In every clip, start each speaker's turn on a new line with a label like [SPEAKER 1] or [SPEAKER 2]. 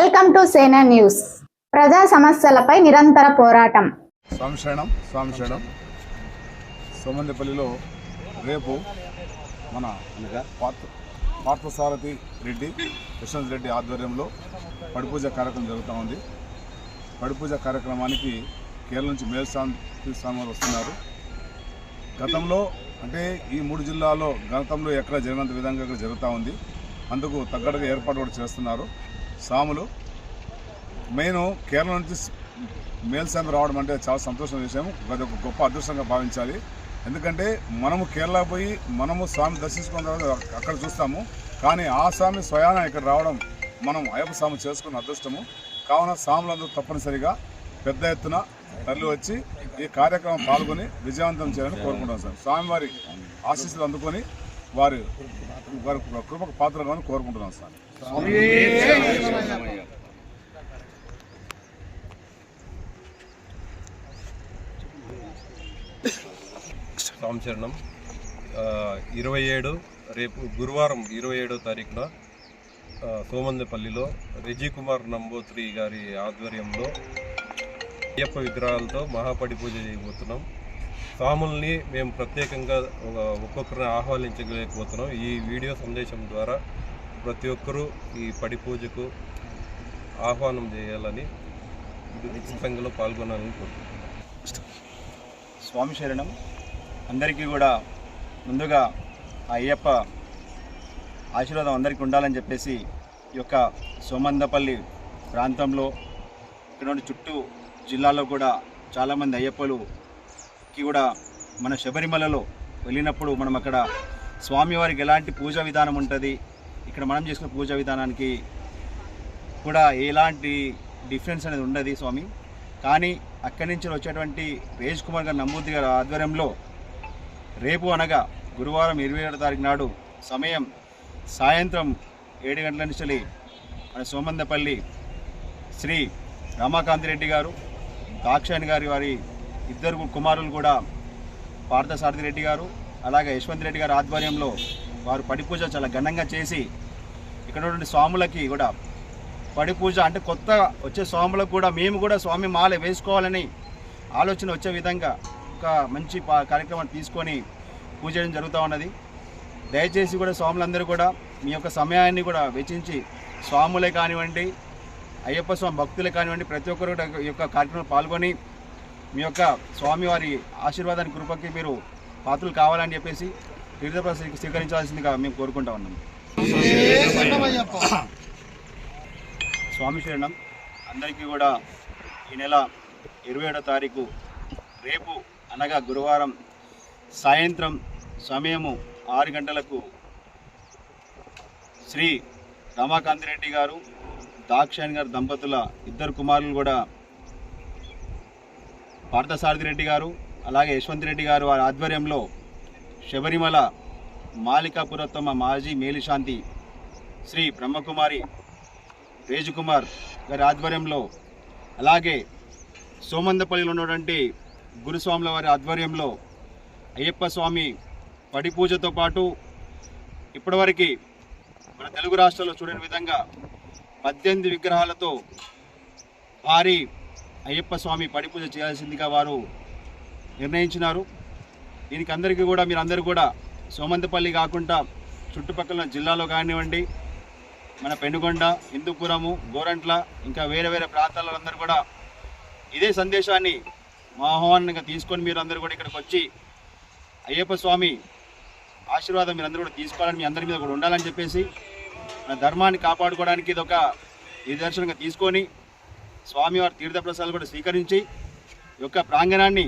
[SPEAKER 1] Welcome to సేనా news. ప్రజా సమస్యలపై నిరంతర పోరాటం.
[SPEAKER 2] సంశయనం సంశయనం. సోమందిపల్లిలో రేపు మన పార్థ పార్థసారథి రెడ్డి కృష్ణ రెడ్డి ఆధ్వర్యంలో పడిపూజ కార్యక్రమం జరుగుతూ ఉంది. పడిపూజ కార్యక్రమానికి కేరళ నుంచి మేల్శాంతి స్వామి వారు వస్తున్నారు. గతంలో అంటే ఈ మూడు జిల్లాలో గతంలో ఎక్కడ జరిగినంత విధంగా ఇక్కడ జరుగుతూ ఉంది. అందుకు తగ్గట్టుగా ఏర్పాటు కూడా చేస్తున్నారు. సాములు. నేను కేరళ నుంచి మేల్సామి రావడం అంటే చాలా సంతోషం విషయం అది ఒక గొప్ప అదృష్టంగా భావించాలి. ఎందుకంటే మనము కేరళ పోయి మనము స్వామి దర్శించుకున్న తర్వాత అక్కడ చూస్తాము. కానీ ఆ స్వామి స్వయాన ఇక్కడ రావడం మనం అయ్యప్ప స్వామి చేసుకున్న అదృష్టము. కావున స్వాములందరూ తప్పనిసరిగా పెద్ద ఎత్తున తరలి వచ్చి ఈ కార్యక్రమం పాల్గొని విజయవంతం చేయాలని కోరుకుంటాం సార్. స్వామివారి ఆశీస్సులు అందుకొని వారి వారి కృపకు పాత్రగా కోరుకుంటున్నాం సార్.
[SPEAKER 3] రామచరణం. ఇరవై ఏడు రేపు గురువారం ఇరవై ఏడో తారీఖున సోమందపల్లిలో రెజీ కుమార్ నంబోత్రి గారి ఆధ్వర్యంలో అయ్యప్ప విగ్రహాలతో మహాపడి పూజ చేయబోతున్నాం. స్వాముల్ని మేము ప్రత్యేకంగా ఒక- ఒక్కొక్కరిని ఆహ్వానించలేకపోతున్నాం. ఈ వీడియో సందేశం ద్వారా ప్రతి ఒక్కరూ ఈ పడి పూజకు ఆహ్వానం చేయాలని సంఘంలో పాల్గొనాలని కోరుకుంటున్నాం.
[SPEAKER 4] స్వామి శరణం. అందరికీ కూడా ముందుగా ఆ అయ్యప్ప ఆశీర్వాదం అందరికీ ఉండాలని చెప్పేసి ఈ యొక్క సోమందపల్లి ప్రాంతంలో ఇక్కడ చుట్టూ జిల్లాలో కూడా చాలామంది అయ్యప్పలు కి కూడా మన శబరిమలలో వెళ్ళినప్పుడు మనం అక్కడ స్వామివారికి ఎలాంటి పూజా విధానం ఉంటుంది ఇక్కడ మనం చేసుకున్న పూజా విధానానికి కూడా ఎలాంటి డిఫరెన్స్ అనేది ఉండదు స్వామి. కానీ అక్కడి నుంచి వచ్చేటువంటి రేజ్ కుమార్ గారి నమ్మూర్తి గారి ఆధ్వర్యంలో రేపు అనగా గురువారం ఇరవై ఏడో తారీఖు నాడు సమయం సాయంత్రం ఏడు గంటల నుంచి మన సోమందపల్లి శ్రీ రమాకాంతి రెడ్డి గారు దాక్షాయణి గారి వారి ఇద్దరు కుమారులు కూడా పార్థసారథి రెడ్డి గారు అలాగే యశ్వంత్ రెడ్డి గారి ఆధ్వర్యంలో వారు పడి పూజ చాలా ఘనంగా చేసి ఇక్కడ ఉన్నటువంటి స్వాములకి కూడా పడి పూజ అంటే కొత్త వచ్చే స్వాములకు కూడా మేము కూడా స్వామి మాల వేసుకోవాలని ఆలోచన వచ్చే విధంగా ఒక మంచి పా- కార్యక్రమాన్ని తీసుకొని పూజ చేయడం జరుగుతూ ఉన్నది. దయచేసి కూడా స్వాములందరూ కూడా మీ యొక్క సమయాన్ని కూడా వెచ్చించి స్వాములే కానివ్వండి అయ్యప్ప స్వామి భక్తులే కానివ్వండి ప్రతి ఒక్కరు కూడా ఈ యొక్క కార్యక్రమంలో పాల్గొని మీ యొక్క స్వామివారి ఆశీర్వాదాన్ని కృపకి మీరు పాత్రలు కావాలని చెప్పేసి తీర్థప్రసాద్ స్వీకరించాల్సిందిగా మేము కోరుకుంటా ఉన్నాం. స్వామి శరణం అందరికీ కూడా ఈ నెల ఇరవై ఏడో తారీఖు రేపు అనగా గురువారం సాయంత్రం సమయము ఆరు గంటలకు శ్రీ రమాకాంత్ రెడ్డి గారు దాక్షాయణి గారు దంపతుల ఇద్దరు కుమారులు కూడా పార్థసారథి రెడ్డి గారు అలాగే యశ్వంత్ రెడ్డి గారు వారి ఆధ్వర్యంలో శబరిమల మాలికాపురత్తమ మాజీ మేలుశాంతి శ్రీ బ్రహ్మకుమారి రేజుకుమార్ గారి ఆధ్వర్యంలో అలాగే సోమందపల్లిలో ఉన్నటువంటి గురుస్వాముల వారి ఆధ్వర్యంలో అయ్యప్ప స్వామి పడి పూజతో పాటు ఇప్పటివరకు మన తెలుగు రాష్ట్రాల్లో చూడని విధంగా పద్దెనిమిది విగ్రహాలతో భారీ అయ్యప్ప స్వామి పడి పూజ చేయాల్సిందిగా వారు నిర్ణయించినారు. దీనికి అందరికీ కూడా మీరందరూ కూడా సోమంతపల్లి కాకుండా చుట్టుపక్కల జిల్లాలో కానివ్వండి మన పెనుగొండ హిందూపురము గోరంట్ల ఇంకా వేరే వేరే ప్రాంతాలందరూ కూడా ఇదే సందేశాన్ని మా ఆహ్వానంగా తీసుకొని మీరు అందరూ కూడా ఇక్కడికి వచ్చి అయ్యప్ప స్వామి ఆశీర్వాదం మీరు కూడా తీసుకోవాలని మీ అందరి మీద కూడా ఉండాలని చెప్పేసి మన ధర్మాన్ని కాపాడుకోవడానికి ఇది ఒక నిదర్శనంగా తీసుకొని స్వామివారి తీర్థప్రసాదాలు కూడా స్వీకరించి యొక్క ప్రాంగణాన్ని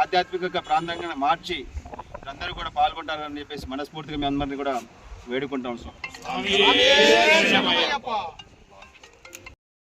[SPEAKER 4] ఆధ్యాత్మిక ప్రాంతంగా మార్చి అందరూ కూడా పాల్గొంటారని చెప్పేసి మనస్ఫూర్తిగా మీ అందరినీ కూడా వేడుకుంటాం స్వామి.